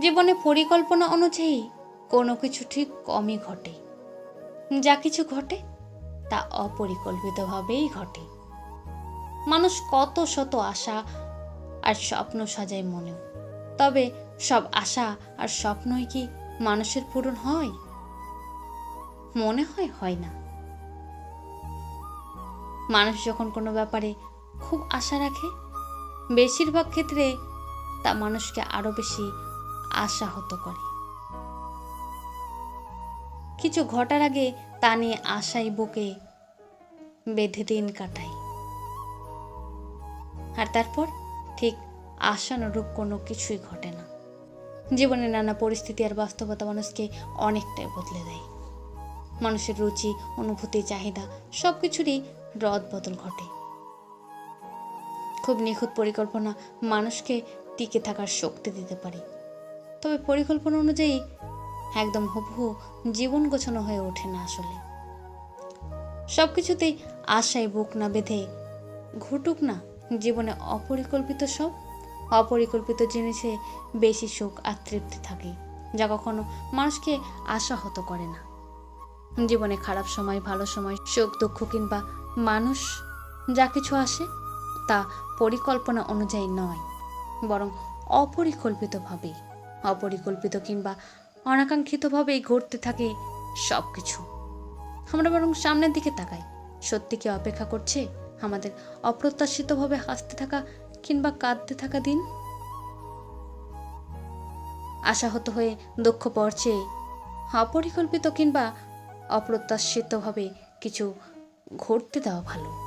জীবনে পরিকল্পনা অনুযায়ী কোনো কিছু ঠিক কমই ঘটে। যা কিছু ঘটে, তা অপরিকল্পিতভাবেই ঘটে। মানুষ কত শত আশা আর স্বপ্ন সাজায় মনেও। তবে সব আশা আর স্বপ্নই কি মানুষের পূরণ হয়? মনে হয় হয় না। মানুষ যখন কোনো ব্যাপারে খুব আশা রাখে, বেশিরভাগ ক্ষেত্রে তা মানুষকে আরও বেশি আশাহত করে। কিছু ঘটার আগে তা নিয়ে আশাই বুকে বেঁধে দিন কাটায়। আর তারপর ঠিক আশানুরূপ কোনো কিছুই ঘটে না। জীবনের নানা পরিস্থিতি আর বাস্তবতা মানুষকে অনেকটাই বদলে দেয়। মানুষের রুচি, অনুভূতি, চাহিদা সব কিছুরই রদ বদল ঘটে। খুব নিখুঁত পরিকল্পনা মানুষকে টিকে থাকার শক্তি দিতে পারে। তবে পরিকল্পনা অনুযায়ী একদম হুবহু জীবন গোছানো হয়ে ওঠে না আসলে। সব কিছুতেই আশায় বুক না বেঁধে ঘটুক না জীবনে অপরিকল্পিত সব, অপরিকল্পিত জিনিসে বেশি সুখ আর তৃপ্তি থাকে, যা কখনো মানুষকে আশাহত করে না। জীবনে খারাপ সময়, ভালো সময়, সুখ, দুঃখ কিংবা মানুষ যা কিছু আসে তা পরিকল্পনা অনুযায়ী নয়, বরং অপরিকল্পিতভাবে অপরিকল্পিত কিংবা অনাকাঙ্ক্ষিতভাবেই ঘটতে থাকে সব কিছু আমরা বরং সামনের দিকে তাকাই। সত্যি কি অপেক্ষা করছে আমাদের অপ্রত্যাশিতভাবে হাসতে থাকা কিংবা কাঁদতে থাকা দিন? আশাহত হয়ে দক্ষ পড়ছে অপরিকল্পিত কিংবা অপ্রত্যাশিতভাবে কিছু ঘটতে দেওয়া ভালো।